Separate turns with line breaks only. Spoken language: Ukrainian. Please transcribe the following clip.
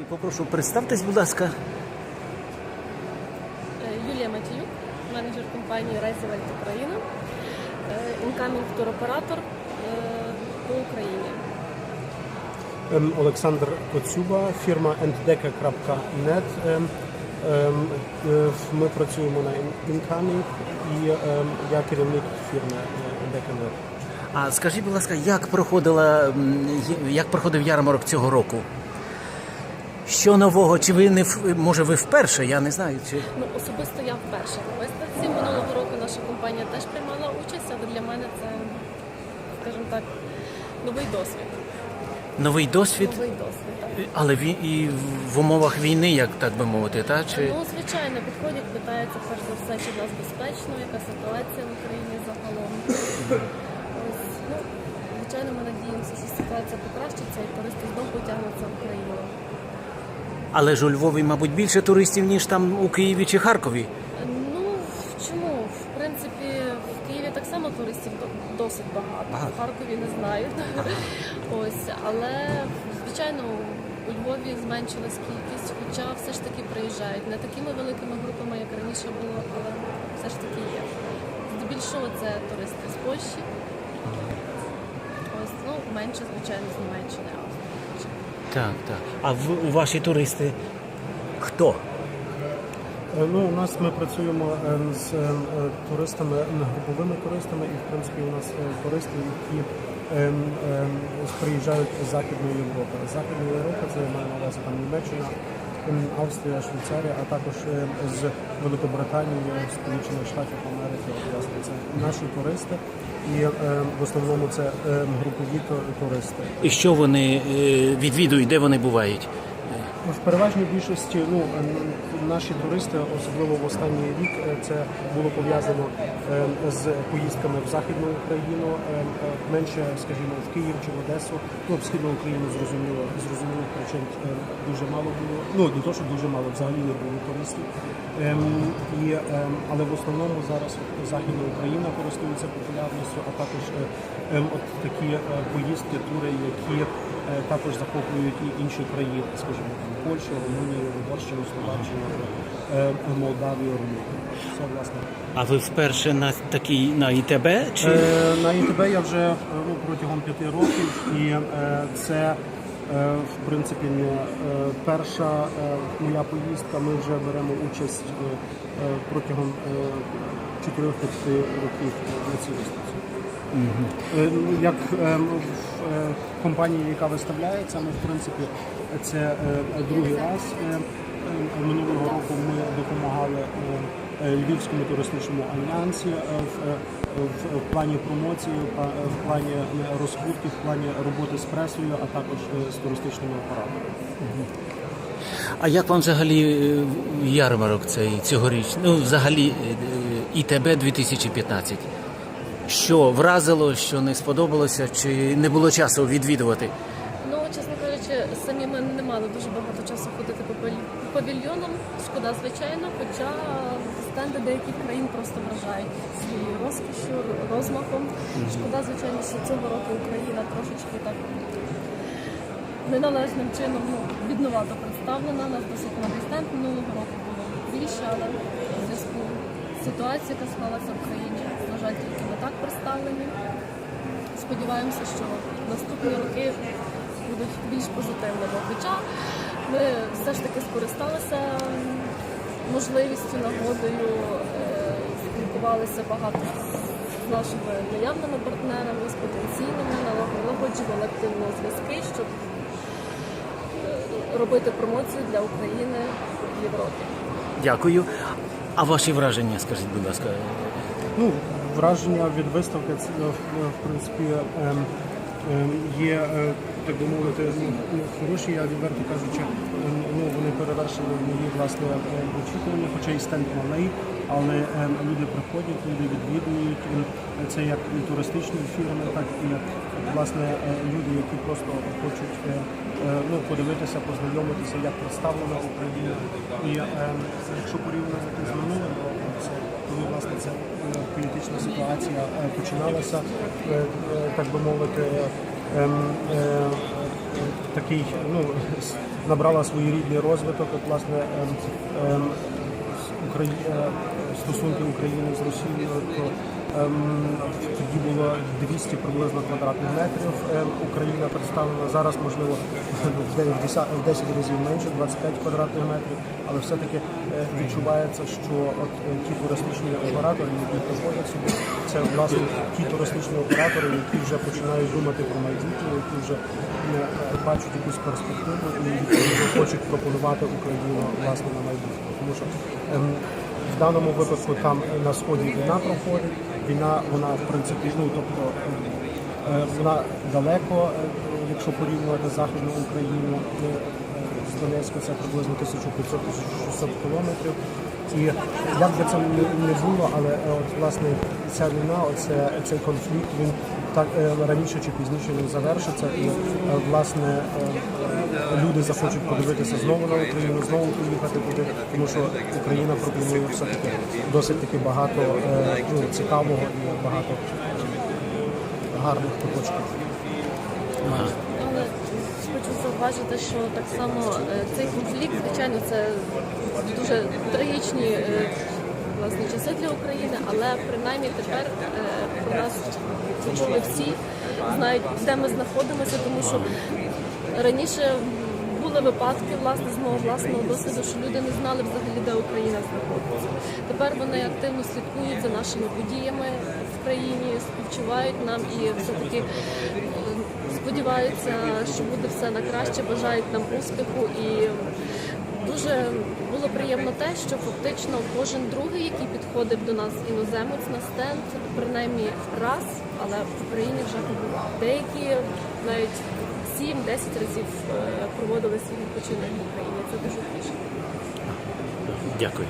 І попрошу представтесь, будь ласка.
Е, Юлія Матіюк, менеджер компанії Resident Україна, інкамінг туроператор е, по Україні.
Ем, Олександр Коцюба, фірма enddeca.net. Ем, ем, е, Ми працюємо на Incoming і я керівник фірми enddeca.net.
А скажіть, будь ласка, як проходила як проходив ярмарок цього року? Що нового? Чи ви не може ви вперше? Я не знаю. Чи
Ну, особисто я вперше на виставці. Минулого року наша компанія теж приймала участь, але для мене це, скажімо так, новий досвід.
новий досвід,
Новий досвід. Так.
але він і в умовах війни, як так би мовити, та чи
Ну, звичайно, підходять, питаються перш за все, чи в нас безпечно, яка ситуація в Україні загалом. Ось, ну, звичайно, ми надіємося, що ситуація покращиться і туристи знову потягнуться в Україну.
Але ж у Львові, мабуть, більше туристів ніж там у Києві чи Харкові.
Ну чому? В принципі, в Києві так само туристів до- досить багато.
Багато.
В Харкові не знаю. Ось, але звичайно, у Львові зменшилась кількість, хоча все ж таки приїжджають не такими великими групами, як раніше було, але все ж таки є. Здебільшого це туристи з Польщі. Ось, ну, менше, звичайно, з Німеччини.
Так, так. А в, ваші туристи хто?
Е, Ну, у нас ми працюємо ем, з е, туристами, груповими туристами, і в принципі у нас е, туристи, які приїжджають з Західної Європи. Західна Європа це має на увазі там Німеччина, Австрія, Швейцарія, а також ем, з Великобританії, Сполучених Штатів Америки. Власне, це наші туристи, і ем, в основному це ем, групові туристи.
І що вони е, відвідують, де вони бувають?
В переважній більшості ну е, наші туристи, особливо в останній рік, е, це було пов'язано е, з поїздками в західну Україну, е, е, менше, скажімо, в Київ чи в Одесу. Ну, в східну Україну зрозуміло, зрозумілих причин дуже мало було. Ну не то, що дуже мало, взагалі не було туристів. Ем, і, ем, але в основному зараз Західна Україна користується популярністю, а також е, ем, от такі поїздки, тури, які також захоплюють і інші країни, скажімо, там Польщу, Румунію, Угорщину, Словаччину, е, Молдавію, Румунію. Це власне.
А ви вперше на такій на ІТБ? Чи
Е, на ІТБ я вже е, ну, протягом п'яти років, і е, це е, в принципі не е, перша е, моя поїздка. Ми вже беремо участь е, е, протягом е, 4-5 років на цій виставці. Е, Як е, в е, компанії, яка виставляється, ми в принципі це другий раз. Минулого року ми допомагали Львівському туристичному альянсі в, в, в плані промоції, в плані розкрутки, в плані роботи з пресою, а також з туристичними операторами.
а як вам взагалі ярмарок цей цьогоріч? Ну, взагалі ІТБ 2015? Що вразило, що не сподобалося, чи не було часу відвідувати?
Ну, чесно кажучи, самі ми не мали дуже багато часу ходити по павільйонам. Шкода, звичайно, хоча стенди деяких країн просто вражають своєю розкішю, розмахом. Шкода, звичайно, що цього року Україна трошечки так неналежним чином ну, бідновато представлена. Нас досить новий стенд минулого року було більше, але в зв'язку з ситуацією, яка склалася в країні, жаль, тільки ми так представлені. Сподіваємося, що наступні роки будуть більш позитивними. Хоча ми все ж таки скористалися можливістю, нагодою, е, спілкувалися багато з нашими наявними партнерами, з потенційними, налагоджували активно зв'язки, щоб е, робити промоцію для України в Європі.
Дякую. А ваші враження, скажіть, будь ласка.
Ну, враження від виставки е, в принципі ем, ем, є, е, так би мовити, хороші, я відверто кажучи, ем, ну, вони перевершили мої власне ем, очікування, хоча і стенд малий, але люди приходять, люди відвідують. Це як і туристичні фірми, так і власне е, люди, які просто хочуть е, е, ну, подивитися, познайомитися, як представлена Україна. І якщо порівнювати з минулим роком, це коли власне ця е, політична ситуація е, починалася, е, так би мовити, ем, такий ну, набрала своєрідний розвиток. От, власне, ем, ем, стосунки України з Росією, тоді було 200 приблизно квадратних метрів. Ем, Україна представлена зараз, можливо, в 10, в 10 разів менше, 25 квадратних метрів, але все-таки е, відчувається, що от е, ті туристичні оператори, які проводять собі, це власне ті туристичні оператори, які вже починають думати про майбутнє, які вже е, бачать якусь перспективу і хочуть пропонувати Україну власне на майбутнє. Тому що ем, в даному випадку там на сході війна проходить. Війна, вона в принципі, ну тобто е, вона далеко, е, якщо порівнювати Західну Україну е, з Донецька, це приблизно 1500-1600 кілометрів. І як би це не було, але е, от власне ця війна, оце цей конфлікт, він так е, раніше чи пізніше він завершиться, і е, власне люди захочуть подивитися знову на Україну, знову поїхати туди, тому що Україна пропонує все таки досить таки багато ну, цікавого і багато гарних куточків.
Хочу зауважити, що так само е, цей конфлікт, звичайно, це дуже трагічні е, власне часи для України, але принаймні тепер е, про нас почули всі, знають, де ми знаходимося, тому що раніше були випадки власне з мого власного досвіду, що люди не знали взагалі, де Україна знаходиться. Тепер вони активно слідкують за нашими подіями в країні, співчувають нам і все-таки е, сподіваються, що буде все на краще, бажають нам успіху і. Дуже було приємно те, що фактично кожен другий, який підходив до нас іноземець на стенд, принаймні раз, але в Україні вже побував. Деякі навіть 7-10 разів е, проводили свій відпочинок в Україні. Це дуже тішно.
Дякую.